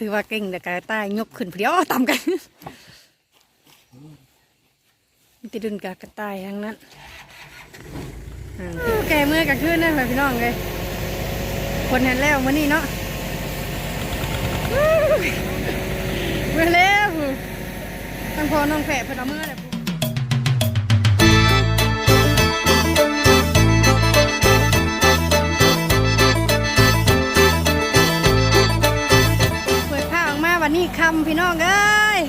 ถือว่าเก่งแต่กายใต้ยกขึ้นเดียวต่ำกันมีแต่ดุนกากระต่ายทั้งนั้นแกเมื่อกันขึ้นนะพี่น้องเลยคนเห็นแล้วมื่อนี้เนาะเมื่อแล้วตั้งพอน้องแฝดเพิ่นเอามื่อเลย มีคำพี่น้องเอ้ย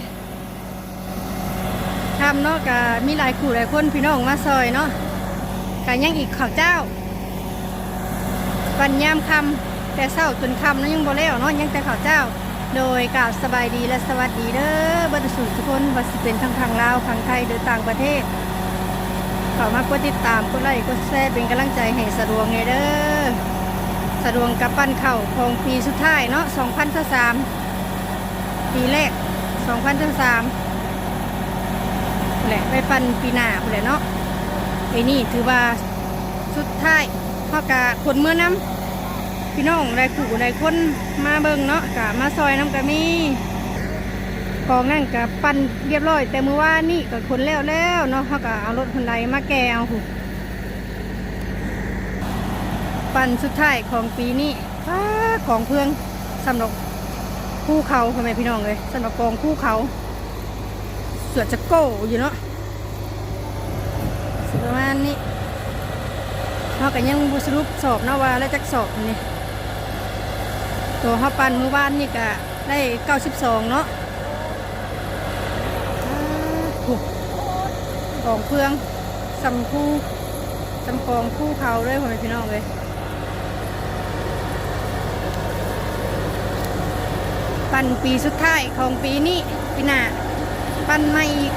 คำเนาะกะมีหลายขู่หลายคนพี่น้องมาซอยเนาะกะยังอีกข้าวเจ้าวันยามคำแต่เศร้าจนคำนั้นยังบ่แล้วเนาะยังแต่ข้าวเจ้า โดยกล่าวสบายดีและสวัสดีเด้อบรรดาสุทุกคนว่าสิเป็นทั้งทางลาวทางไทยหรือต่างประเทศข้ามากดติดตามกดไลค์กดแชร์เป็นกำลังใจให้สะดวกไงเด้อสะดวกกับปั้นเข่าของปีสุดท้ายเนาะ2023 ปีแรก2023แหละไปปั้นปีหน้าพุ่นแหละเนาะปีนี้ถือว่าสุดท้ายเท่ากะคนเมื่อน้ำพี่น้องได้ขู่ได้คนมาเบิ่งเนาะกะมาซอยน้ำกะมีกองนั่นกะปั่นเรียบร้อย แต่เมื่อวานนี่ก็คนแล้วแล้วเนาะเขากะเอารถคนใดมาแกเอาหูปั่นสุดท้ายของปีนี้ของเพื่องสำหรับ คู่เขาทำไมพี่น้องเลยสำหรับกองคู่เขาเสือจะโก้อยู่เนาะสิประมาณนี้เขากยังบุสรุปสอบนาว่าแล้วจักสอบนี่ตัวเขาปันเมื่อวานนี่ก็ได้เก้าสิบสองเนาะกองเพื่องสำคู่สำกองคู่เขาด้วยพ่อแม่พี่น้องเลย ปั่นปีสุดท้ายของปีนี้ปีหน้าปั่นมาอีก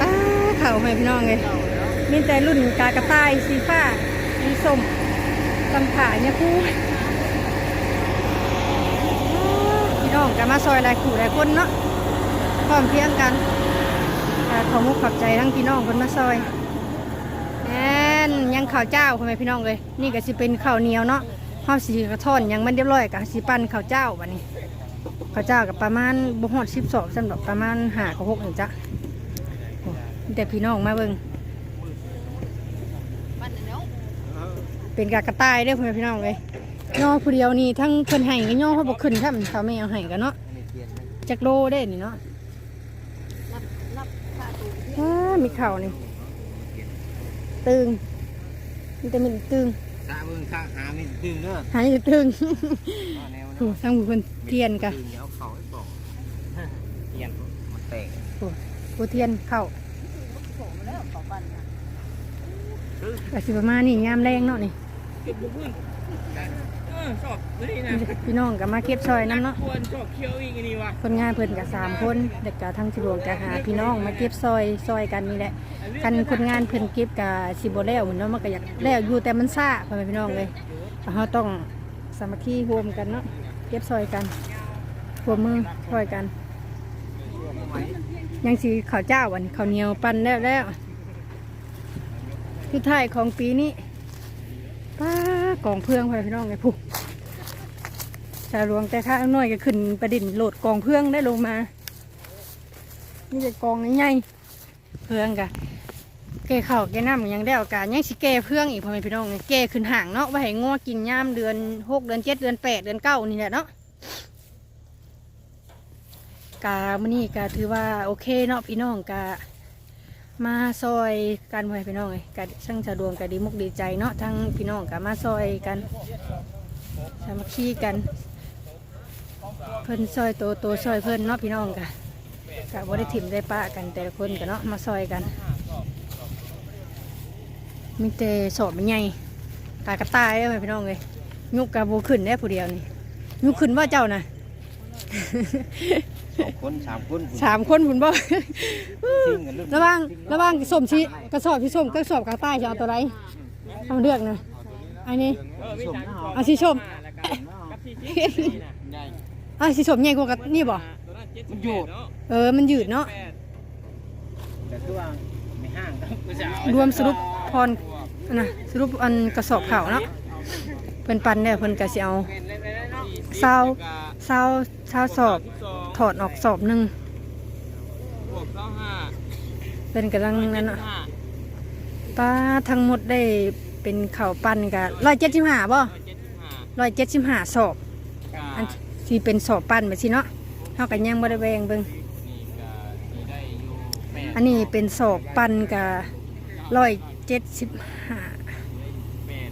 อ้าเข่าให้พี่น้องเลยมีแต่รุ่นกากระต่ายสีฟ้าสีส้มตำขาเนี่ยคู่พี่น้องกันมาซอยหลายขู่หลายคนเนาะพร้อมเพียงกันขอมุกขอบใจทั้งพี่น้องคนมาซอยแอนยังข้าวเจ้าทำไมพี่น้องเลยนี่ก็สิเป็นข้าวเหนียวเนาะ ห้อสีกระท่อนยังมันเรียบร้อยกับสีปั้นข้าวเจ้าวันนี้ข้าวเจ้ากับประมาณบุหอดสิบสองสำหรับประมาณหากับหกเองจ้ะแต่พี่น้องมาเบิ่งเป็นกากระต่ายเด้อพ่อแม่พี่น้องเลยย่อผู้เดียวนี่ทั้งเพิ่นให้ก็ย่อเขาบอกขึ้นครับเขาไม่เอาให้กันเนาะจักโลได้นี่เนาะมีเข่านี่ตึงมีแต่มีตึง ตาเบิ่งข้างหาไม่ตึงเด้อหายตึงแนวโอ้ทั้งผู้เพิ่นเทียนกะตึงเดี๋ยวเขาให้บอกเทียนมันแตกผู้เทียนเข้าก็สิประมาณนี้ยามแรงเนาะนี่ เก็บบุ้งเอ อชอบนี่นะพี่น้องก็มาเก็บซอยน้ำเนาะควรชอบเคี้ยวอีกอันนี่วะคนงานเพิ่นกับสามคนเด็กกับทั้งสิรวงกับหาพี่น้องมาเก็บซอยซอยกันนี่แหละกันคนงานเพิ่นเก็บกับสิบ่แล้วเหมือนเนาะมันก็อยากแล้วอยู่แต่มันซ่าพ่อแม่พี่น้องเลยเราต้องสามัคคีรวมกันเนาะเก็บซอยกันรวมมือซอยกัน ยังสีข้าวเจ้าวันข้าวเหนียวปั้นแล้วแล้วที่ท้ายของปีนี้ป้ากองเพื่องพ่อแม่พี่น้องเลยผู้ ชาหลวงแต่ข้าน้อยก็ขึ้นประดินโหลดกองเพื่องได้ลงมา นี่จะกองใหญ่ๆเพื่องกะแกเข่าแกน้ำยังได้เอาการยังสิแกเพื่องอีกพ่อแม่พี่น้องแกขึ้นห่างเนาะว่าให้งัวกินย่ามเดือนหกเดือนเจ็ดเดือนแปดเดือนเก้านี่แหละเนาะกามื่อนี้กาถือว่าโอเคเนาะพี่น้องกามาซอยกันพ่อแม่พี่น้องเลยกาช่างสะดวงกาดีมุกดีใจเนาะทั้งพี่น้องกามาซอยกันสามัคคีกัน เพิ่นซอยโตโตซอยเพิ่นเนาะพี่น้องกะกะบ่ได้ถิ่มได้ปะกันแต่ละคนกันเนาะมาซอยกัน มีแต่สอบมันใหญ่ตากระต่ายเด้อพี่น้องเลยยุกกะโบขึ้นได้ผู้เดียวนี่ยุกขึ้นว่าเจ้านะสองคนสามคนสามคนผุนบ่ซิ่งกันรุ่นระหว่างระหว่างส้มชีกระสอบที่ส้มกระสอบกระต่ายจะเอาตัวไรเอาเลือกนะอันนี้ เออมีสามเอาสีส้มแล้วกันกับที่ที่นี่นะใหญ่เอาสีส้มใหญ่กว่ากับนี่บ่ตัวนั้นเจ็ดมันอยู่เนาะเออมันยืดเนาะแปดแต่ตัวไม่ห่างกันผู้สาวรวมสรุปพรอันนะสรุปอันกระสอบเข่าวเนาะเพิ่นปั่นแล้วเพิ่นก็สิเอาเห็นเลยเนาะเศร้าเศร้าเศร้าสอบสองถอดออกสอบหนึงบวกเก้าห้าเพิ่นกำลังนั่นน่ะห้าป้าทั้งหมดได้เป็นข้าวปั่นก็175บ่เจ็ดสิบห้า175สอบกาอัน สิเป็นสอบปั่นไปสิเนาะเฮาก็ยังบ่ได้แบ่งเบิ่งนี่ก็สิได้อยู่แปดอันนี้เป็นสอบปั่นก็175แปด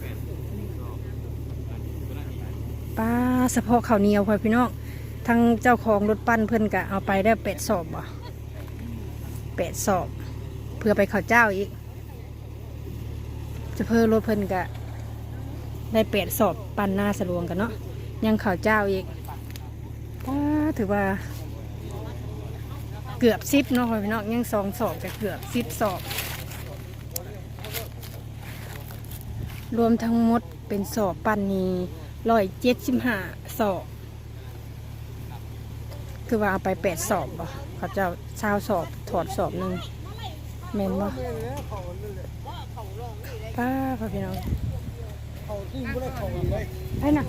แปดสองอันตัวนั้นอีกป้าเฉพาะข้าวเหนียวพ่อพี่น้องทั้งเจ้าของรถปั่นเพิ่อนก็เอาไปได้เป็ดสอบบ่เป็ดสอบ เพื่อไปข้าวเจ้าอีก จะเพิ่มรถเพิ่อนก็ได้เป็ดสอบปั่นหน้าสะลวงกันเนาะ ยังข้าวเจ้าอีกถือว่า เกือบสิบเนาะพี่น้องยังสองสอบจะเกือบสิบสอบ รวมทั้งหมดเป็นสอบปั่นนี้ร้อยเจ็ดสิบห้าสอบ คือว่าเอาไปแปดสอบบ่เขาจะเช้าสอบถอดสอบหนึ่งเมนบ่ป้าพ่อพี่น้อง ไอ้น่ะ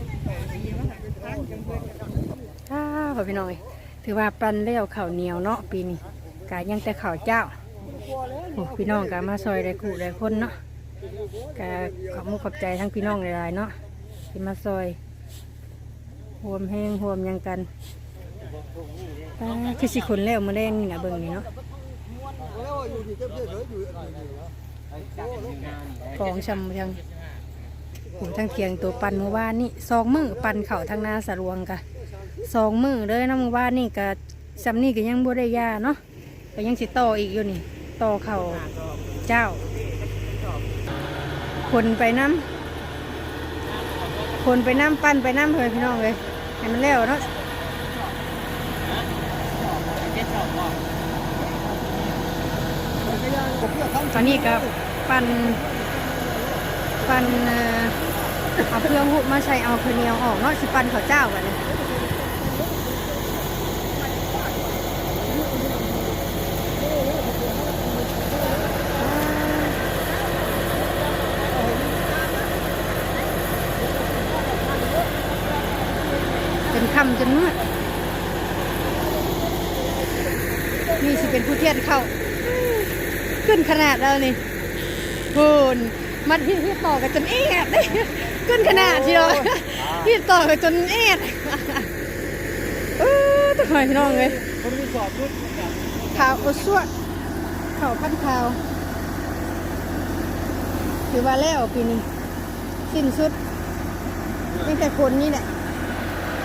ป้าพ่อพี่น้องเอ้ยถือว่าปันเลี้ยวข้าวเหนียวเนาะปีนี้กายังแต่ข้าวเจ้าโอ้พี่น้องกามาซอยได้กูได้คนเนาะก็ขอบมุกขอบใจทั้งพี่น้องหลายๆเนาะที่มาซอยห่วมแห้งห่วมหยังกันตาคือสิคนแล้วมาเล่นนี่นะเบิ่งนี่เนาะกองชำยัง โอ้ทั้งเทียงตัวปันเมื่อวานนี่สองมือปันเข่าทางนาสะรวงกะสองมือเลยนะเมื่อวานนี่กะซำนี่ก็ยังบ่ได้ยาเนาะก็ยังสิต่ออีกอยู่นี่ต่อเข่าเจ้า คนไปน้ำคนไปน้ำปั้นไปน้ำเลยพี่น้องเลยให้มันแล้วเนาะตอนนี้ก็ปั้น ปันเอาเครื่องหุบมาใส่เอาข้าวเนียวออกเนาะสิปั้นข้าเจ้ากันเลยเป็นคำจนมืดนี่สิเป็นผู้เทียนเข้า ขึ้นขนาดแล้วนี่คุณ มันที่ที่ต่อกันจนเอ็ดเลยขึ้นขนาดเชียวที่ต่อกันจนเอ็ดเออตะหอยพี่น้องเลยคนมีสอบรุ่นข่าวอดสวดข่าวพันข่าวถือว่าแล้วปีนี้สิ้นสุดนี่แต่คนนี่แหละ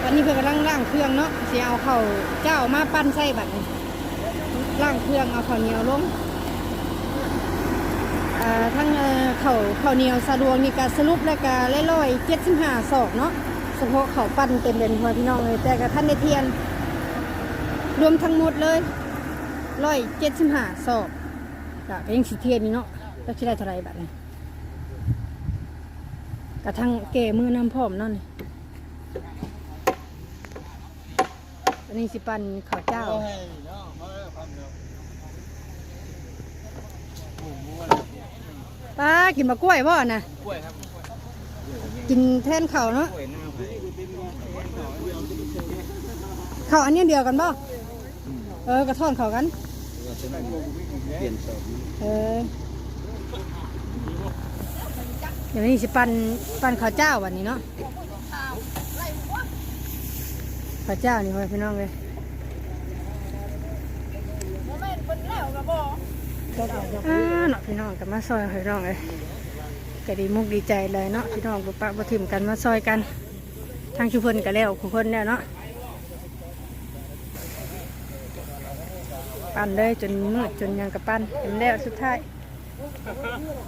วันนี้เพื่อนกำลังล่างเครื่องเนาะเสียเอาเข่าวเจ้ามาปั้นไส้บัตรนี่ล่างเครื่องเอาข้าวเหนียวลงอ่า ทั้งเขาเขาเหนียวสะดวกนี่ก็สรุปแล้วก็ร้อยเจ็ดสิบห้าศอกเนาะเฉพาะเขาปั้นเต็มเป็นหัวพี่น้องเลยแต่กับท่านในเทียน รวมทั้งหมดเลยร้อยเจ็ดสิบห้าศอกก็ก็ยังสีเทียนนี่เนาะแล้วชิได้เท่าไหรบัดนี้กระทั่งเก๋มือน้ำพร้อมนั่นนี่อันนี้สิปันข้าวเจ้า ป้ากินมะกล้วยบ่น่ะกล้วยครับกินแทนข้าวเนาะกล้วยหน้าไผ่ข้าวอันนี้เดียวกันบ่เออกระท่อนเข้ากัน เปลี่ยนสองเออเดี๋ยวนี้สิปันปันข้าวเจ้าวันนี้เนาะข้าวเจ้านี่พ่อพี่น้องเลย อ่าเนาะพี่น้องกับมาซอยพี่น้องเลยก็ดีมุกดีใจเลยเนาะพี่น้องบุปผาบุถิมกันมาซอยกัน ทางชุเพิ่นกันแล้วคุเพิ่นแล้วเนาะปั่นเลยจนมืดจนยังกับปั่นเห็นแล้วสุดท้าย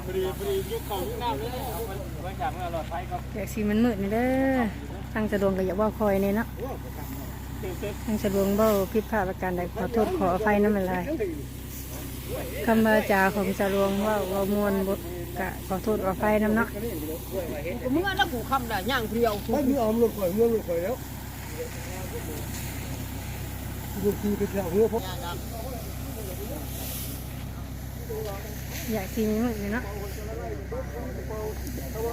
พอดีพอดียุคเขายุคน้ำเลยเอามันไว้ฉากสีมันมืดนี่เด้อทางสะดวงก็อย่าว่าคอยเนี่ยเนาะทางสะดวงเบ้าผิดพลาดประการใดขอโทษขออภัยน้ำมันลาย คำบาจาของสะดวงว่าว่ามวนบกะขอโทษขออภัยน้ำเนาะเมื่อแล้วกูคำได้ย่างเพียวไม่มีออมหลุดข่อยเมื่อหลุดข่อยแล้วดูทีไปแถวเมื่อพบอยากซีนี้มึงเลยเนาะ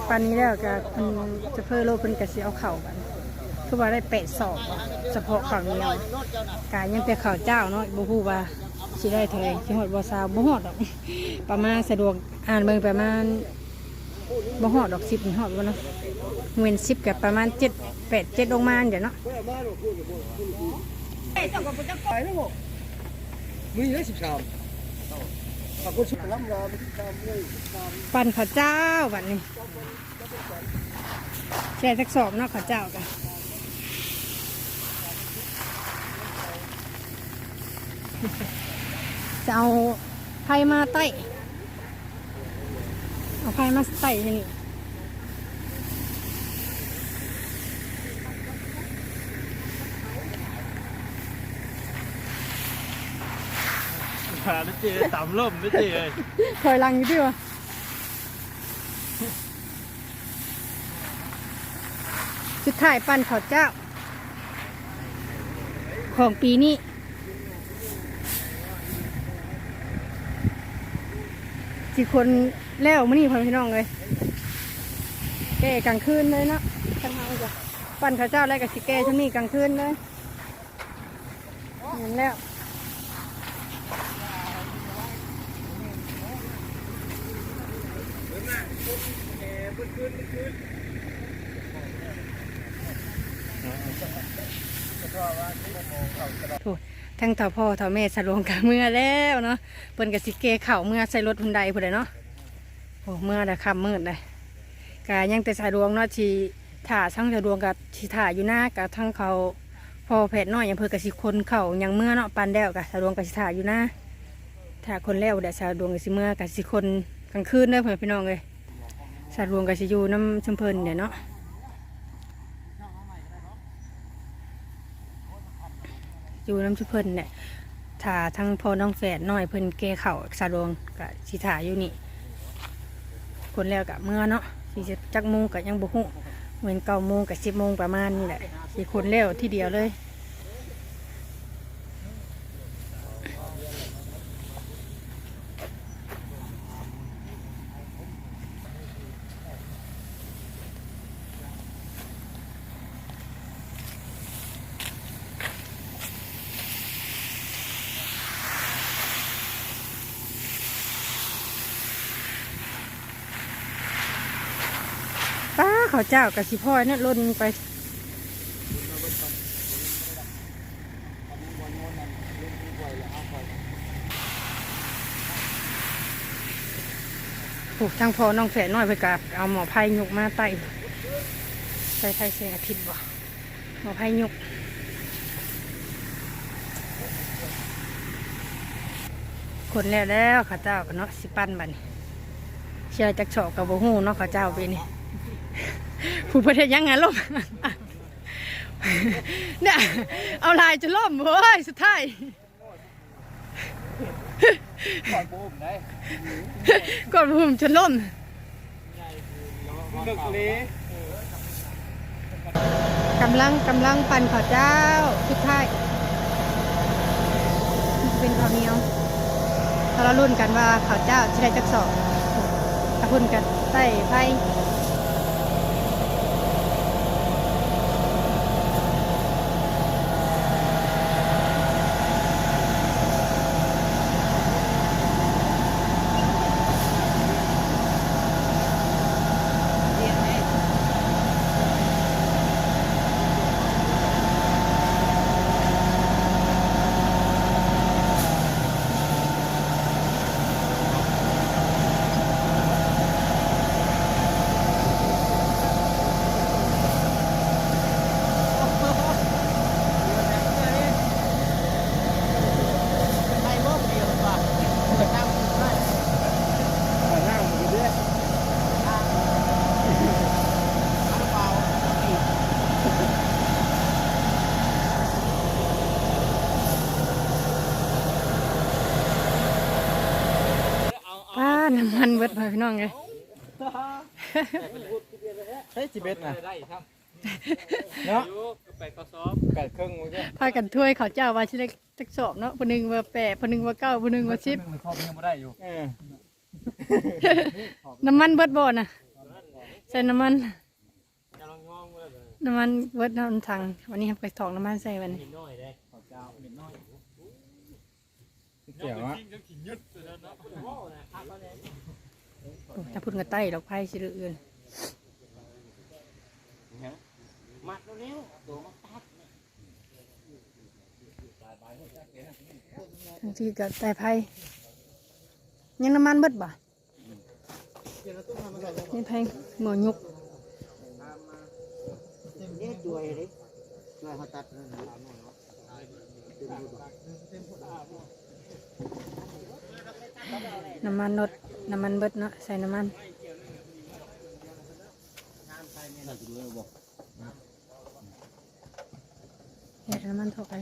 ปันนี้แล้วก็คุณจะเพิ่มโลกเป็นกระเสียวเข่ากันคือว่าได้เปะสอบอะเฉพาะข่าวเหนียวกายยังแต่ข่าวเจ้าเนาะบ่ฮู้ว่า สิได้เท่าไหร่สิฮอดบ่ซาวบ่ฮอดดอก ประมาณสะดวกอ่านเบิ่งประมาณบ่ฮอดดอก10นี่ฮอดบ่เนาะเว้น10ก็ประมาณ7 8 7ลงมาเดี๋ยวเนาะมีได้สิบสามปรากฏสุดล้ำลาไม่ตามเลยปั่นข้าวเจ้าบัดนี้แช่จักสอบเนาะข้าวเจ้ากัน จะเอาไผ่มาไต่เอาไผ่มาไต่ที่นี่ขาดเจต่ำล่มไม่เจเลยถอยหลังอยู่ดิวะสุดท้ายปั่นข้าวเจ้า ของปีนี้ สี่คนแล้วมื่อนี้พ่อพี่น้องเลยแก่กลางคืนเลยเนาะทางเฮาจ้ะปั่นข้าวเจ้าแล้วกับสิแก่ทั้งนี้กลางคืนเลยเห็นแล้ว โถูกทั้ง เถ่าพ่อเถ่าแม่สลวงกับเมื่อแล้วเนาะเปิ้นกับสิเกเข่าเมื่อใส่รถหุ่นใดพุ่นเลยเนาะโอ้เมื่อแต่ค่ำมืดเลยกายังแต่สะดวงเนาะที่ถ่าทั้งสะดวงกับที่ถ่าอยู่หน้ากับทั้งเขาพ่อแพทย์น้อยยังเพื่อกับสิคนเข่ายังเมื่อเนาะปันแล้วกับสะดวงกับสิถ่าอยู่หน้าถ่าคนแล้วแต่สะดวงกับสิเมื่อกับสิคนกลางคืนเด้อเพื่อนพี่น้องเลยสะดวงกับสิอยู่น้ำชมเพลินเดี๋ยวเนาะ อยู่น้ำชุเพิ่นเนี่ยถ่าทั้งพ่อน้องแฝดน้อยเพิ่นเกเข่าสะดวงกับสิถ่าอยู่นี่คนแล้วกับเมื่อเนาะสี่สิบจักโมงกับยังบุหุเหมือนเก้าโมงกับสิบโมงประมาณนี่แหละสี่คนแล้วที่เดียวเลย ป้าเขาเจ้ากับสิพ่อยเนี่ยล่นไปผูกทางพอน้องแฝดน้อยไปกับเอาหมอไผ่ยุกมาไต่ใส่ไผ่แสงอาทิตย์บ่หมอไผ่ยุกคนแล้วแล้วเขาเจ้ากันเนาะสิปั้นบันเชื่อจักเฉาะกับโบหูเนาะเขาเจ้าไปนี่ ผู้ประเทศยังไงล่มเนี่ยเอาลายจะล่มเฮ้ยสุดท้ายก่อนบูมได้ก่อนผมจะล่มกำลังกำลังปั่นข้าวเจ้าสุดท้ายเป็นข้าวเหนียวเรารุ่นกันว่าข้าวเจ้าจะได้จักสอบถ้าพุ่นกันใส่ไผ่ป้าน้ำ มันเบิดไปพี่น้องเลยใช่จีเบ็ดนะได้ครับเนาะยูไปข้อสอบแปดครึ่งมั้งเนี่ยพากันถ้วยข้าวเจ้าว่าชิได้จักสอบเนาะคนหนึ่งว่าแปดคนหนึ่งว่าเก้าคนหนึ่งว่าสิบมันข้อมันยังไม่ได้อยู่เออน้ำมันเบิดบ่น่ะใส่น้ำมัน จะลองงองเลยน้ำมันเบิดน้ำถังวันนี้ครับไปถอกน้ำมันใส่วันนี้นิดหน่อยเลย ขอเจ้าเด็ดน้อย เกี่ยวอะโอ้ถ้าพูดกับไต้ดอกไผ่สิเรื่อยมัดเร็วๆตัวมันตัดทั้งที่กับไต้ไผ่ยังน้ำมันเบิดบ่นี่ไผ่หมอยุกเนี่ยช่วยเลยช่วยเขาตัด น้ำมันรถน้ำมันเบิดเนาะใส่น้ำมันเฮ็ดน้ำมันเท่าไป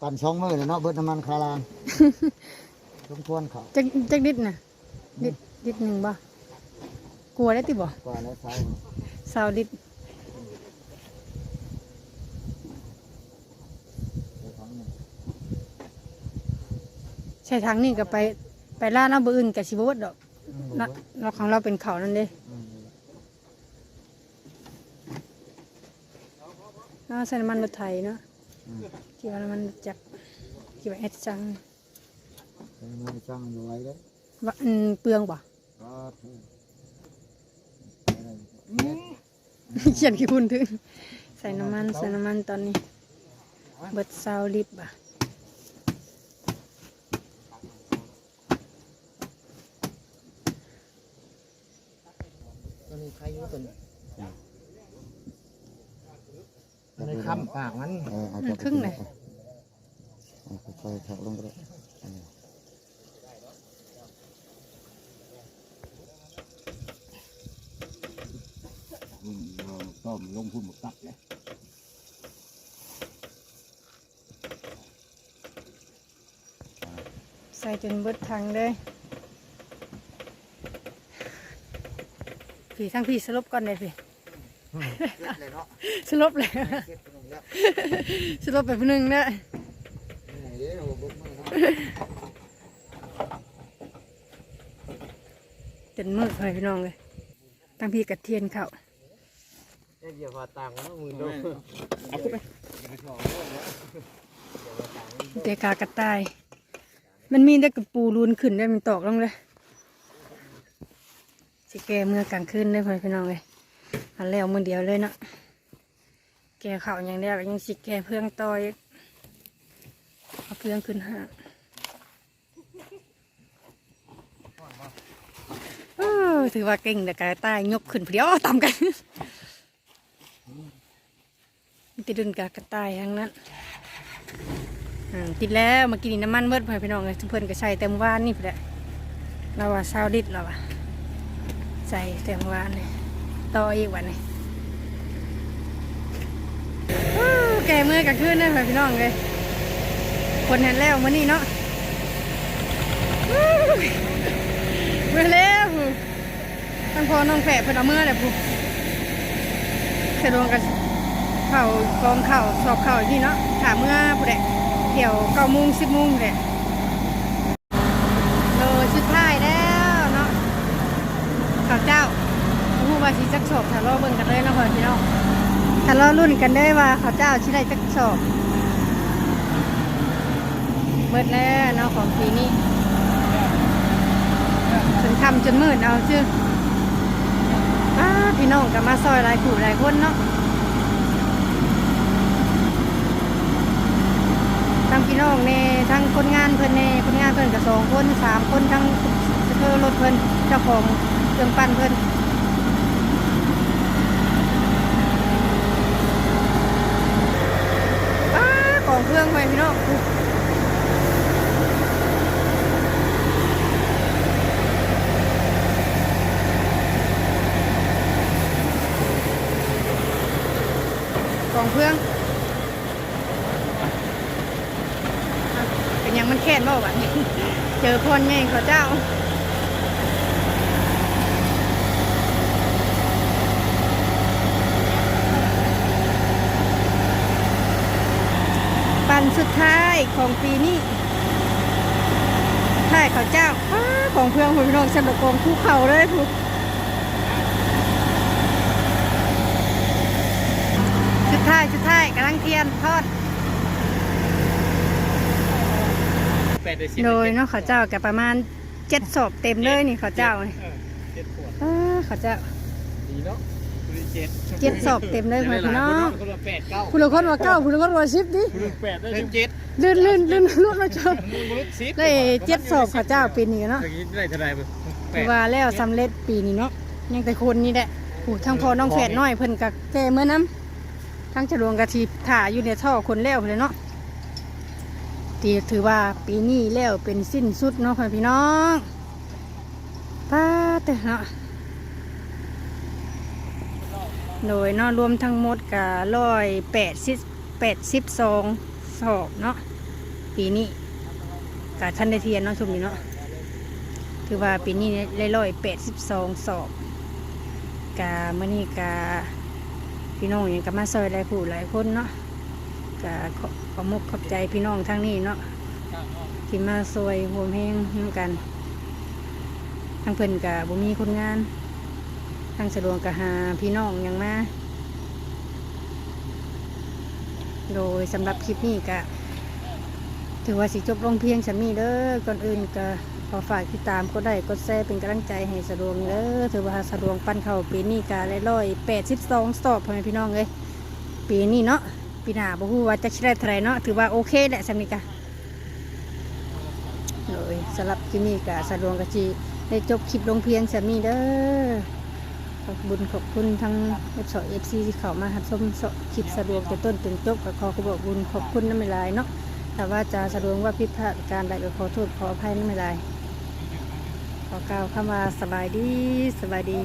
ปั่นช่องมือเลยเนาะเบิดน้ำมันคารางสมควรเขาจักจักดิดน่ะดิดดิดหนึ่งบ่กลัวได้ติบ่กว่าแล้วใช้สาวดิดของหนึ่ง ใช้ทางนี้ก็ไปไปล่าน้ำบ่อื่นกับสิบวดดอกนะเราของเราเป็นเขานั่นเด้อืมเราใส่น้ำมันรถไถเนาะที่ว่าน้ำมันจากที่ว่าแอดจังเป็นมือช่างอยู่ไว้เลยว่าอันเปลืองบ่ก็ถูกเขียนขี้พุ่นถึงใส่น้ำมันใส่น้ำมันตอนนี้เบิดซาวลิตรบ่ะ ตัวนี้ใครอยู่ตัวนี้ในคำปากมันเออเอามันครึ่งเลยเอาค่อยๆถักลงก็ได้เอออืมเอาต้มลงพุ่นหมกตักเลยใส่จนเบิดถังเลย ผีทั้งผีสลบก่อนเลยพี่เลยเนาะสลบเลยเก็บตรงนี้แล้วสลบแบบนึงนะเดี๋ยวเอาบุกมือเนาะจนมืดเลยพี่น้องเลยตั้งพี่กระเทียนเขาเดี๋ยวพอตังค์แล้วมือโดนเดกากระต่าย มันมีแต่กระปูรูนขึ้นได้มันตอกลงเลย สิแกเมื่อกลางคืนได้พ่อพี่น้องเลยอันแล้วมือเดียวเลยเนาะแกเข่าอย่างเดียวยังสิแกเพื่องต่อยเอาเพื่องขึ้นห้างเออถือว่าเก่งแต่กระต่ายยกขึ้นเพียวตามกันติดึงกากระต่ายทั้งนั้นอ่าติดแล้วเมากินน้ำมันเบิดไปพี่น้องเลยเพื่อนก็ใส่เต็มอวานนี่แหละเราว่าซาวดิดเราว่าใส่เต็มอวานนี่ต่ออีกวันนี่วู้แกมือกันขึ้นได้ไปพี่น้องเลยคนเห็นแล้วมื่อนี้เนาะเมื่อแล้วผู้ตั้งพอน้องแฝดเพิ่นเอาเมื่อแหละผู้เสดวงกันเข่ากองเข่าสอบเข่าที่เนาะถามเมื่อผู้ใดเดี๋ยวเก้าโมงสิบโมงเลยโลชุดท้ายแล้วเนาะข้าวเจ้าผู้ว่า สิจักสอบถ้ารอเบิ่งกันเลยเนาะพ่อพี่น้องถ้ารอรุ่นกันได้ว่าข้าวเจ้าชิได้จักสอบเบิดแล้วเนาะของปีนี้จนคำจนมืดเอาชื่ออ้าพี่น้องก็มาซอยหลายผู้หลายคนเนาะทั้งพี่น้องเน่ทั้งคนงานเพิ่นเน่คนงานเพิ่นก็สองคนสามคนทั้งเธอรถเพิ่นเจ้าของเครื่องปั้นเพิ่นอ้าของเครื่องไปพี่น้องของเครื่อง เป็นหยังมันแค้นบ่าวะ เจ อนไงเขาเจ้าปันสุดท้ายของปีนี้ายข้าวเจ้าของเพื่อนของพี่น้องสำหรับกองคู่เขาเลยผู้ชุดท้ายชุดท้ายกำลังเทียนทอด แปด ได้สิบโดยเนาะข้าวเจ้ากับประมาณเจ็ดศพเต็มเลยนี่ข้าวเจ้านี่เออเจ็ดขวดอ้าข้าวเจ้าดีเนาะเจ็ดเจ็ดศพเต็มเลยพ่อพี่น้องคนละแปดเก้าคุณละคนว่าเก้าคุณละคนว่าสิบดิคนละแปดได้เจ็ดลื่นลื่นลื่นลื่นมาเจอมึงรู้สิบได้เจ็ดศพข้าวเจ้าปีนี้เนาะอย่างนี้ได้เท่าไหร่บ้างแปถืดอว่าแล้วสำเร็จปีนี้เนาะยังแต่คนนี่แหละโอ้ทั้งพ่อน้องแฝดน้อยเพิ่นกับแก่เมื่อน้ำทั้งฉลวงกะทีถ่าอยู่ในท่อคนแล้วเลยเนาะ ตีถือว่าปีนี้แล้วเป็นสิ้นสุดเนาะพ่อพี่น้องป้าเตะเนาะโดยเนาะรวมทั้งหมดกับร้อยแปดสิบแปดสิบสองสอบเนาะปีนี้กับท่านได้เทียนเนาะชุมนี้เนาะถือว่าปีนี้ได้ร้อยแปดสิบสองสอบกาเมื่อนี้กาพี่น้องยังก็มาซอยหลายผู้หลายคนเนาะ กาขอขอมุกขอบใจพี่น้องทั้งนี้เนาะที่มาซอยรวมแห้งน้ำกัน ทั้งเพิ่นกาบ่มีคนงาน ทั้งสะดวกกะหาพี่น้องหยังมาโดยสำหรับคลิปนี้กะถือว่าสิจบลงเพียงสามีเด้อก่อนอื่นก็ขอฝากติดตามก็ได้กดแชร์เป็นกำลังใจให้สะดวงเด้อถือว่าสะดวงปั้นเข่าปีนี้กาได้ร้อยแปดสิบสองสตอบพ่อแม่พี่น้องเลยปีนี้เนาะ ปีหน้าบ่ฮู้ว่าจะได้เท่าไรเนาะถือว่าโอเคแหละสามีกะเลยสำหรับที่นี่กะสะดวงกะจีได้จบคลิปลงเพียงสามีเด้อขอบบุญขอบคุณทั้งเอฟซีเอฟซีที่เข้ามาหัดชมคลิปสะดวกแต่ต้นจนจบก็ขอขอบบุญขอบคุณน้ำไม่ลายเนาะแต่ว่าจะสะดวกว่าผิพาดการใดก็ขอโทษขออภัยนั่นไม่ได้ขอกล่าวคำว่าสบายดีสบายดี